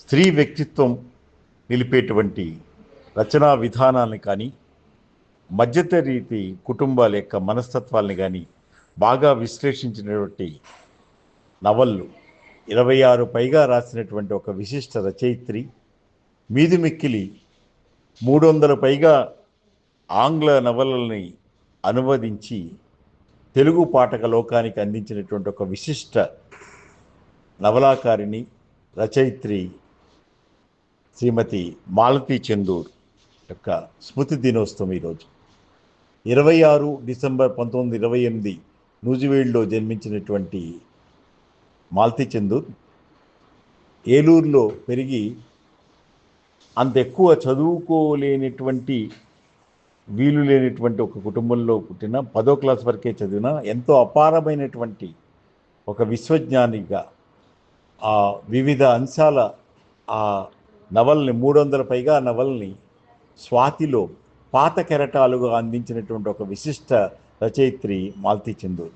స్త్రీ వ్యక్తిత్వం నిలిపేటువంటి రచనా విధానాన్ని కానీ మధ్యతరీతి కుటుంబాల యొక్క మనస్తత్వాల్ని కానీ బాగా విశ్లేషించినటువంటి నవళ్ళు ఇరవై ఆరు పైగా రాసినటువంటి ఒక విశిష్ట రచయిత్రి మీది మిక్కిలి మూడు వందల పైగా ఆంగ్ల నవలల్ని అనువదించి తెలుగు పాఠక లోకానికి అందించినటువంటి ఒక విశిష్ట నవలాకారిణి రచయిత్రి శ్రీమతి మాలతి చందూర్ యొక్క స్మృతి దినోత్సవం ఈరోజు. ఇరవై ఆరు డిసెంబర్ పంతొమ్మిది ఇరవై ఎనిమిది నూజివేడ్లో జన్మించినటువంటి మాలతి చందూర్ ఏలూరులో పెరిగి అంత ఎక్కువ చదువుకోలేనటువంటి వీలు లేనటువంటి ఒక కుటుంబంలో పుట్టిన పదో క్లాస్ వరకే చదివిన ఎంతో అపారమైనటువంటి ఒక విశ్వజ్ఞానిగా ఆ వివిధ అంశాల ఆ నవల్ని మూడు వందల పైగా నవల్ని స్వాతిలో పాత కెరటాలుగా అందించినటువంటి ఒక విశిష్ట రచయిత్రి మాల్తి చందూర్.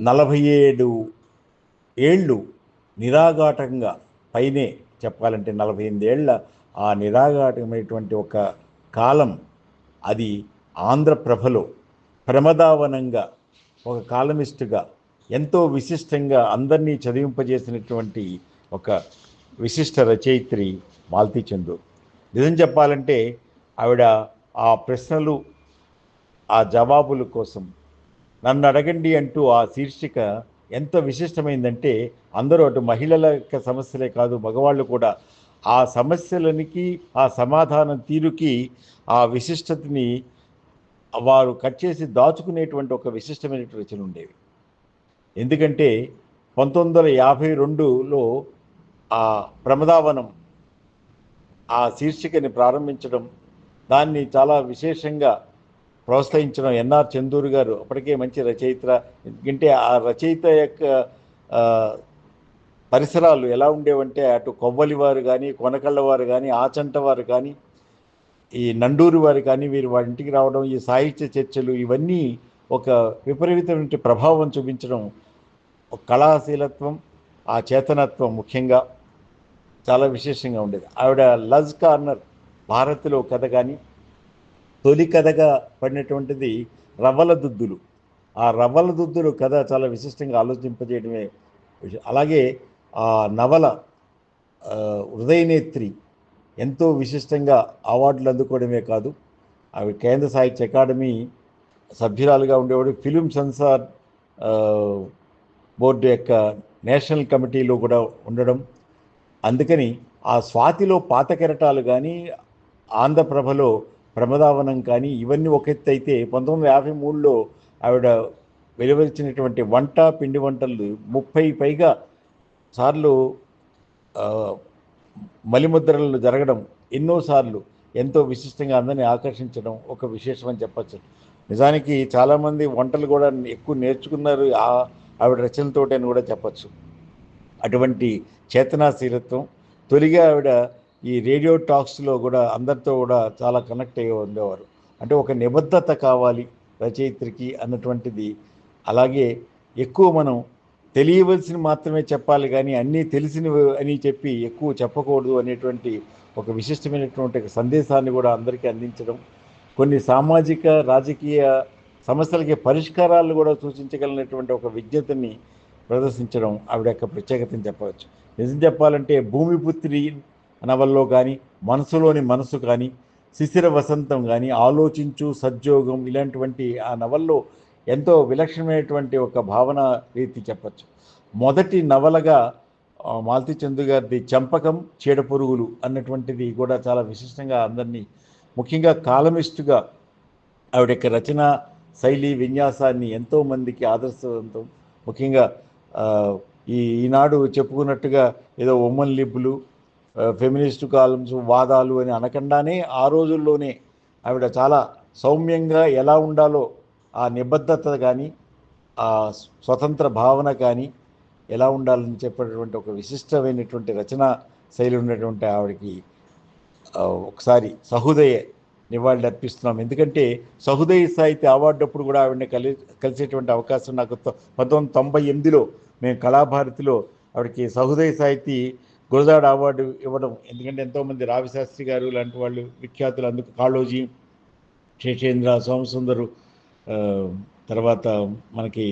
నలభై ఏడు ఏళ్ళు నిరాఘాటంగా పైనే చెప్పాలంటే నలభై ఎనిమిది ఏళ్ళ ఆ నిరాఘాటమైనటువంటి ఒక కాలం అది ఆంధ్రప్రభలో ప్రమదావనంగా ఒక కాలమిస్టుగా ఎంతో విశిష్టంగా అందరినీ చదివింపజేసినటువంటి ఒక విశిష్ట రచయిత్రి మాల్తీ చందు. నిజం చెప్పాలంటే ఆవిడ ఆ ప్రశ్నలు ఆ జవాబుల కోసం నన్ను అడగండి అంటూ ఆ శీర్షిక ఎంత విశిష్టమైందంటే అందరూ అటు మహిళల యొక్క సమస్యలే కాదు మగవాళ్ళు కూడా. ఆ సమస్యలనికి ఆ సమాధానం తీరుకి ఆ విశిష్టతని వారు కట్ చేసి దాచుకునేటువంటి ఒక విశిష్టమైనటువంటి రచనలు ఉండేవి ఎందుకంటే పంతొమ్మిది వందల యాభై రెండులో ఆ ప్రమదావనం ఆ శీర్షికని ప్రారంభించడం దాన్ని చాలా విశేషంగా ప్రోత్సహించడం ఎన్ఆర్ చందూరు గారు అప్పటికే మంచి రచయిత. ఎందుకంటే ఆ రచయిత యొక్క పరిసరాలు ఎలా ఉండేవంటే అటు కొవ్వలి వారు కానీ కొనకళ్ళ వారు కానీ ఆచంట వారు కానీ ఈ నండూరు వారు కానీ వీరు వారి ఇంటికి రావడం ఈ సాహిత్య చర్చలు ఇవన్నీ ఒక విపరీతమైన ప్రభావం చూపించడం కళాశీలత్వం ఆ చేతనత్వం ముఖ్యంగా చాలా విశేషంగా ఉండేది ఆవిడ లజ్ కార్నర్ భారత్లో కథ కానీ తొలి కథగా పడినటువంటిది రవ్వల దుద్దులు ఆ రవ్వల దుద్దులు కథ చాలా విశిష్టంగా ఆలోచింపజేయడమే విషయం. అలాగే ఆ నవల హృదయనేత్రి ఎంతో విశిష్టంగా అవార్డులు అందుకోవడమే కాదు అవి కేంద్ర సాహిత్య అకాడమీ సభ్యురాలుగా ఉండేవాడు ఫిలిం సెన్సార్ బోర్డు యొక్క నేషనల్ కమిటీలో కూడా ఉండడం. అందుకని ఆ స్వాతిలో పాత కెరటాలు కానీ ఆంధ్రప్రభలో ప్రమదావనం కానీ ఇవన్నీ ఒక ఎత్తు అయితే పంతొమ్మిది వందల యాభై మూడులో ఆవిడ వెలువరించినటువంటి వంట పిండి వంటలు ముప్పై పైగా సార్లు ఆ, మలిముద్రలు జరగడం ఎన్నోసార్లు ఎంతో విశిష్టంగా అందరినీ ఆకర్షించడం ఒక విశేషం అని చెప్పచ్చు. నిజానికి చాలామంది వంటలు కూడా ఎక్కువ నేర్చుకున్నారు. ఆ ఆవిడ రచనలతోటి అని కూడా చెప్పచ్చు. అటువంటి చేతనాశీలత్వం తొలిగా ఆవిడ ఈ రేడియో టాక్స్లో కూడా అందరితో కూడా చాలా కనెక్ట్ అయ్యి ఉండేవారు. అంటే ఒక నిబద్ధత కావాలి రచయిత్రికి అన్నటువంటిది. అలాగే ఎక్కువ మనం తెలియవలసిన మాత్రమే చెప్పాలి కానీ అన్నీ తెలిసినవి అని చెప్పి ఎక్కువ చెప్పకూడదు అనేటువంటి ఒక విశిష్టమైనటువంటి సందేశాన్ని కూడా అందరికీ అందించడం. కొన్ని సామాజిక రాజకీయ సమస్యలకి పరిష్కారాలు కూడా సూచించగలిగినటువంటి ఒక విజ్ఞతని ప్రదర్శించడం ఆవిడ యొక్క ప్రత్యేకతని చెప్పవచ్చు. నిజం చెప్పాలంటే భూమిపుత్రి నవల్లో కానీ మనసులోని మనసు కానీ శిశిర వసంతం కానీ ఆలోచించు సద్యోగం ఇలాంటివంటి ఆ నవల్లో ఎంతో విలక్షణమైనటువంటి ఒక భావన రీతి చెప్పచ్చు. మొదటి నవలగా ఆ, మాలతి చందు గారిది చంపకం చీడపురుగులు అన్నటువంటిది కూడా చాలా విశిష్టంగా అందరినీ ముఖ్యంగా కాలమిస్టుగా ఆవిడ యొక్క రచన శైలి విన్యాసాన్ని ఎంతో మందికి ఆదర్శవంతం. ముఖ్యంగా ఈ ఈనాడు చెప్పుకున్నట్టుగా ఏదో ఉమ్మన్ లిబ్బులు ఫెమినిస్ట్ కాలమ్స్ వాదాలు అని అనకుండానే ఆ రోజుల్లోనే ఆవిడ చాలా సౌమ్యంగా ఎలా ఉండాలో ఆ నిబద్ధత కానీ ఆ స్వతంత్ర భావన కానీ ఎలా ఉండాలని చెప్పేటటువంటి ఒక విశిష్టమైనటువంటి రచన శైలి ఉన్నటువంటి ఆవిడకి ఒకసారి సహృదయ నివాళులు అర్పిస్తున్నాం. ఎందుకంటే సహృదయ సాహిత్య అవార్డు అప్పుడు కూడా ఆవిడని కలి కలిసేటువంటి అవకాశం నాకు పంతొమ్మిది తొంభై ఎనిమిదిలో మేము కళాభారతిలో ఆవిడకి సహృదయ సాహితీ గురజాడ అవార్డు ఇవ్వడం. ఎందుకంటే ఎంతోమంది రావిశాస్త్రి గారు లాంటి వాళ్ళు విఖ్యాతులు అందుకు కాళోజీ శేషేంద్ర సోమసుందరు తర్వాత మనకి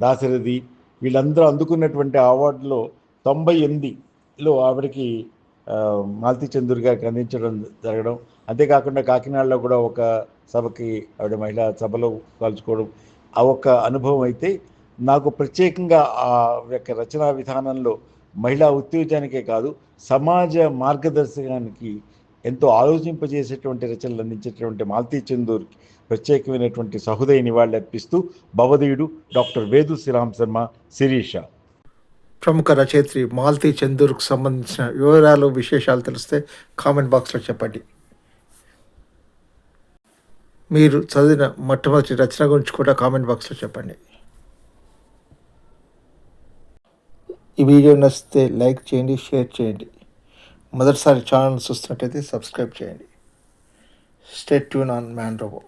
దాశరథి వీళ్ళందరూ అందుకున్నటువంటి అవార్డులో తొంభై ఎనిమిదిలో ఆవిడకి ఆ, మాలతీ చందూర్ గారికి అందించడం జరగడం అంతేకాకుండా కాకినాడలో కూడా ఒక సభకి ఆవిడ మహిళా సభలో కలుసుకోవడం ఆ ఒక్క అనుభవం అయితే నాకు ప్రత్యేకంగా ఆ యొక్క రచనా విధానంలో మహిళా ఉత్తేజానికే కాదు సమాజ మార్గదర్శకానికి ఎంతో ఆలోచింపజేసేటువంటి రచనలు అందించేటువంటి మాల్తీ చందూర్కి ప్రత్యేకమైనటువంటి సహృదయ నివాళులు అర్పిస్తూ భవదీయుడు డాక్టర్ వేదు శ్రీరామ్ శర్మ శిరీష. ప్రముఖ రచయిత్రి మాల్తీ చందూర్కు సంబంధించిన వివరాలు విశేషాలు తెలిస్తే కామెంట్ బాక్స్లో చెప్పండి. మీరు చదివిన మొట్టమొదటి రచన గురించి కూడా కామెంట్ బాక్స్లో చెప్పండి. ఈ వీడియో నచ్చితే లైక్ చేయండి షేర్ చేయండి. మొదటిసారి ఛానల్ చూస్తున్నట్టయితే సబ్స్క్రైబ్ చేయండి. Stay tuned on man robo.